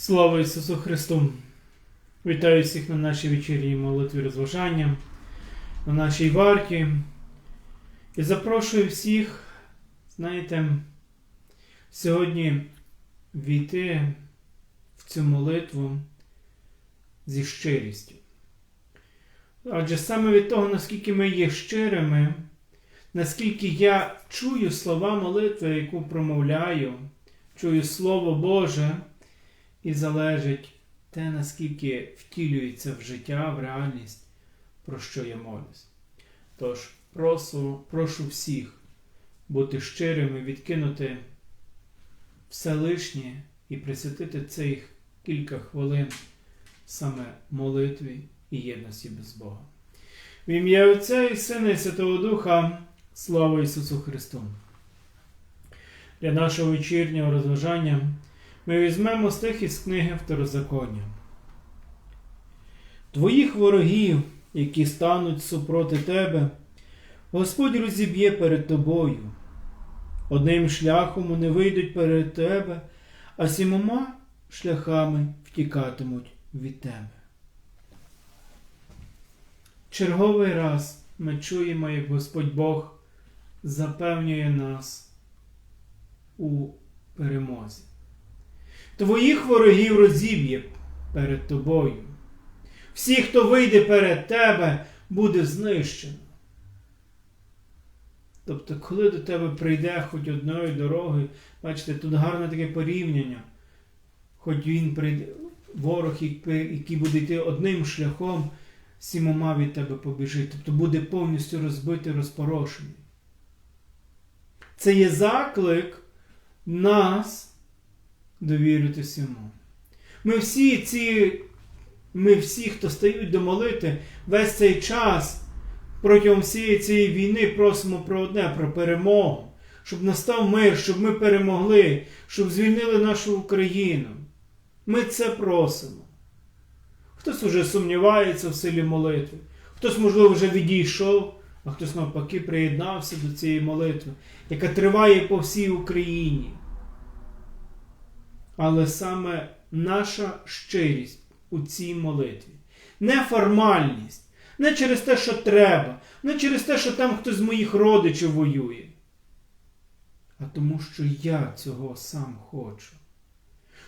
Слава Ісусу Христу! Вітаю всіх на нашій вечірній молитві розважання, на нашій варті. І запрошую всіх, знаєте, сьогодні війти в цю молитву зі щирістю. Адже саме від того, наскільки ми є щирими, наскільки я чую слова молитви, яку промовляю, чую Слово Боже, і залежить те, наскільки втілюється в життя, в реальність, про що я молюсь. Тож, прошу, прошу всіх бути щирими, відкинути все лишнє і присвятити цих кілька хвилин саме молитві і єдності без Бога. В ім'я Отця і Сина і Святого Духа, слава Ісусу Христу! Для нашого вечірнього розважання ми візьмемо стих із книги Второзаконня. Твоїх ворогів, які стануть супроти тебе, Господь розіб'є перед тобою. Одним шляхом вони вийдуть перед тебе, а сімома шляхами втікатимуть від тебе. Черговий раз ми чуємо, як Господь Бог запевнює нас у перемозі. Твоїх ворогів розіб'є перед тобою. Всі, хто вийде перед тебе, буде знищено. Тобто, коли до тебе прийде хоч одною дорогою, бачите, тут гарне таке порівняння. Хоч він прийде, ворог, який буде йти одним шляхом, сімома від тебе побіжить. Тобто буде повністю розбитий, розпорошений. Це є заклик нас довіритися йому. Ми всі ці, ми всі, хто стають до молити, весь цей час протягом всієї цієї війни просимо про одне, про перемогу, щоб настав мир, щоб ми перемогли, щоб звільнили нашу Україну. Ми це просимо. Хтось уже сумнівається в силі молитви, хтось, можливо, вже відійшов, а хтось навпаки приєднався до цієї молитви, яка триває по всій Україні. Але саме наша щирість у цій молитві, не формальність, не через те, що треба, не через те, що там хтось з моїх родичів воює, а тому, що я цього сам хочу.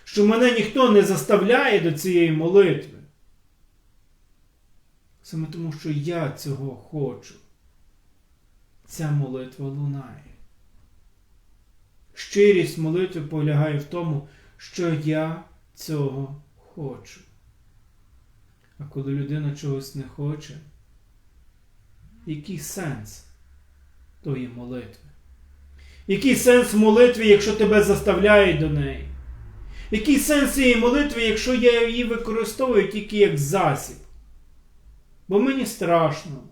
Що мене ніхто не заставляє до цієї молитви. Саме тому, що я цього хочу. Ця молитва лунає. Щирість молитви полягає в тому, що я цього хочу. А коли людина чогось не хоче, який сенс тої молитви? Який сенс молитви, якщо тебе заставляють до неї? Який сенс цієї молитви, якщо я її використовую тільки як засіб? Бо мені страшно,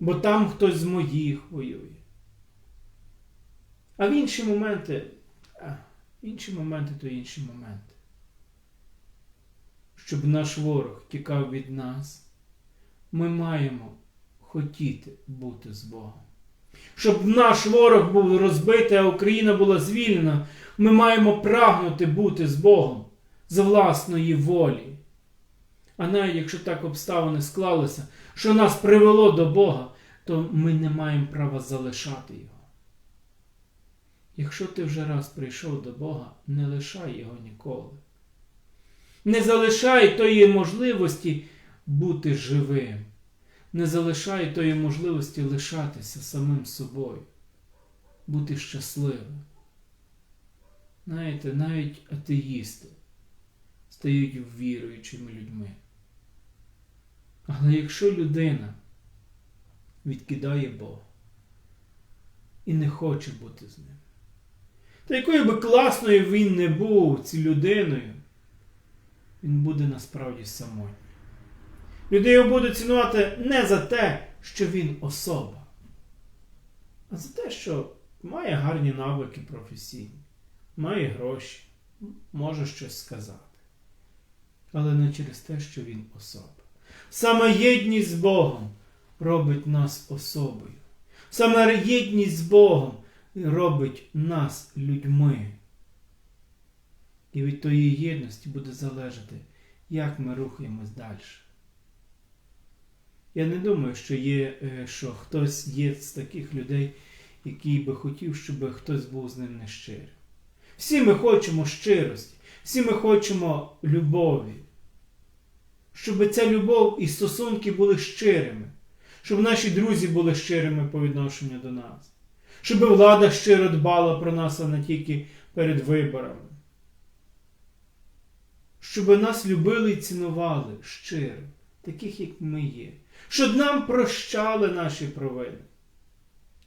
бо там хтось з моїх воює. А в інші моменти. Інші моменти то інші моменти. Щоб наш ворог тікав від нас, ми маємо хотіти бути з Богом. Щоб наш ворог був розбитий, а Україна була звільнена, ми маємо прагнути бути з Богом за власної волі. А навіть якщо так обставини склалися, що нас привело до Бога, то ми не маємо права залишати Його. Якщо ти вже раз прийшов до Бога, не лишай Його ніколи. Не залишай тої можливості бути живим. Не залишай тої можливості лишатися самим собою, бути щасливим. Знаєте, навіть атеїсти стають віруючими людьми. Але якщо людина відкидає Бога і не хоче бути з ним, та якою би класною він не був ці людиною, він буде насправді самотній. Люди його будуть цінувати не за те, що він особа, а за те, що має гарні навики професійні, має гроші, може щось сказати. Але не через те, що він особа. Саме єдність з Богом робить нас особою. Саме єдність з Богом робить нас людьми, І від тої єдності буде залежати, як ми рухаємось далі. Я не думаю, що є, е, що хтось є з таких людей, який би хотів, щоб хтось був з ним нещирим. Всі ми хочемо щирості, всі ми хочемо любові. Щоб ця любов і стосунки були щирими, щоб наші друзі були щирими по відношенню до нас, щоб влада щиро дбала про нас, а не тільки перед виборами. Щоб нас любили і цінували щиро, таких, як ми є. Щоб нам прощали наші провини.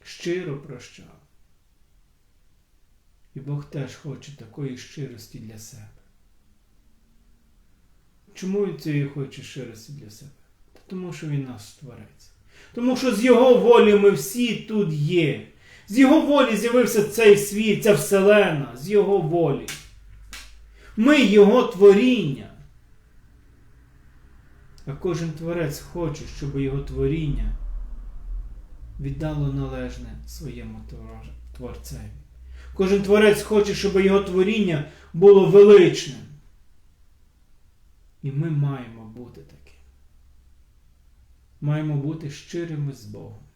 Щиро прощали. І Бог теж хоче такої щирості для себе. Чому він цієї хоче щирості для себе? Та тому що він наш творець. Тому що з Його волі ми всі тут є. З Його волі з'явився цей світ, ця вселена, з Його волі. Ми Його творіння. А кожен творець хоче, щоб його творіння віддало належне своєму творцеві. Кожен творець хоче, щоб його творіння було величним. І ми маємо бути таким. Маємо бути щирими з Богом.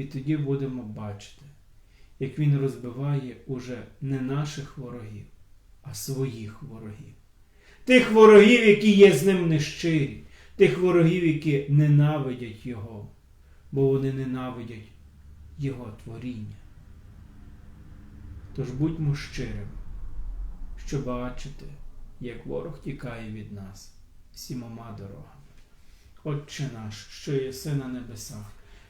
І тоді будемо бачити, як Він розбиває уже не наших ворогів, а своїх ворогів. Тих ворогів, які є з ним нещирі, тих ворогів, які ненавидять Його, бо вони ненавидять Його творіння. Тож будьмо щирими, щоб бачити, як ворог тікає від нас сімома дорогами. Отче наш, що єси на небесах,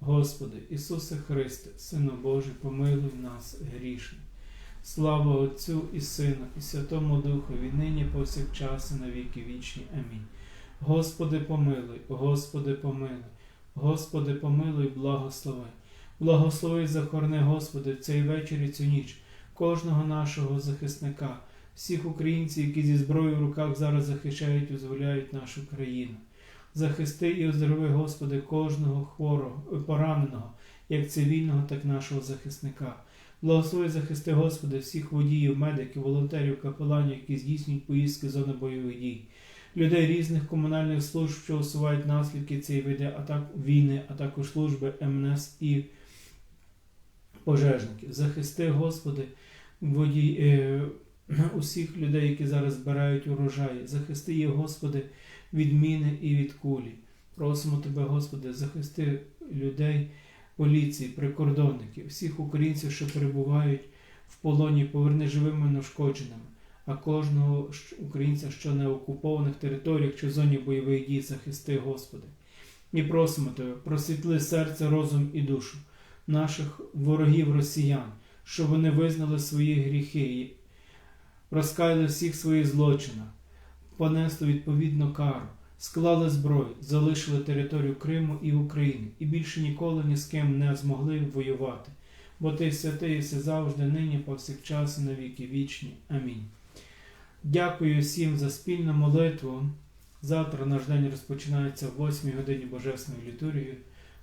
Господи, Ісусе Христе, Сину Божий, помилуй нас грішних. Слава Отцю і Сину, і Святому Духові, нині повсякчас і на віки вічні. Амінь. Господи, помилуй, Господи, помилуй, Господи, помилуй, благослови. Благослови і захорони, Господи, в цей вечір і цю ніч кожного нашого захисника, всіх українців, які зі зброєю в руках зараз захищають і визволяють нашу країну. Захисти і оздорови, Господи, кожного хворого, пораненого, як цивільного, так і нашого захисника. Благослови захисти, Господи, всіх водіїв, медиків, волонтерів, капеланів, які здійснюють поїздки зони бойових дій, людей різних комунальних служб, що усувають наслідки цієї види атак війни, а також служби МНС і пожежників. Захисти, Господи, водій, е, усіх людей, які зараз збирають урожай. Захисти їх, Господи, від міни і від кулі. Просимо Тебе, Господи, захисти людей поліції, прикордонників, всіх українців, що перебувають в полоні, поверни живими неушкодженими, а кожного українця, що на окупованих територіях чи в зоні бойових дій, захисти, Господи. І просимо Тебе, просвітли серце, розум і душу наших ворогів росіян, щоб вони визнали свої гріхи і розкаяли всіх своїх злочинах, понесли відповідну кару склали зброю, залишили територію Криму і України і більше ніколи ні з ким не змогли воювати. Бо ти святий все завжди, нині, повсякчас і на віки вічні. Амінь. Дякую всім за спільну молитву. Завтра наш день розпочинається в 8 годині Божественної літургії.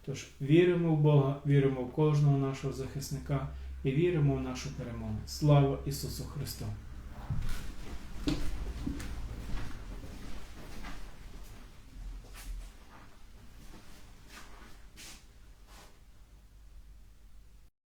Тож віримо в Бога, віримо в кожного нашого захисника і віримо в нашу перемогу. Слава Ісусу Христу!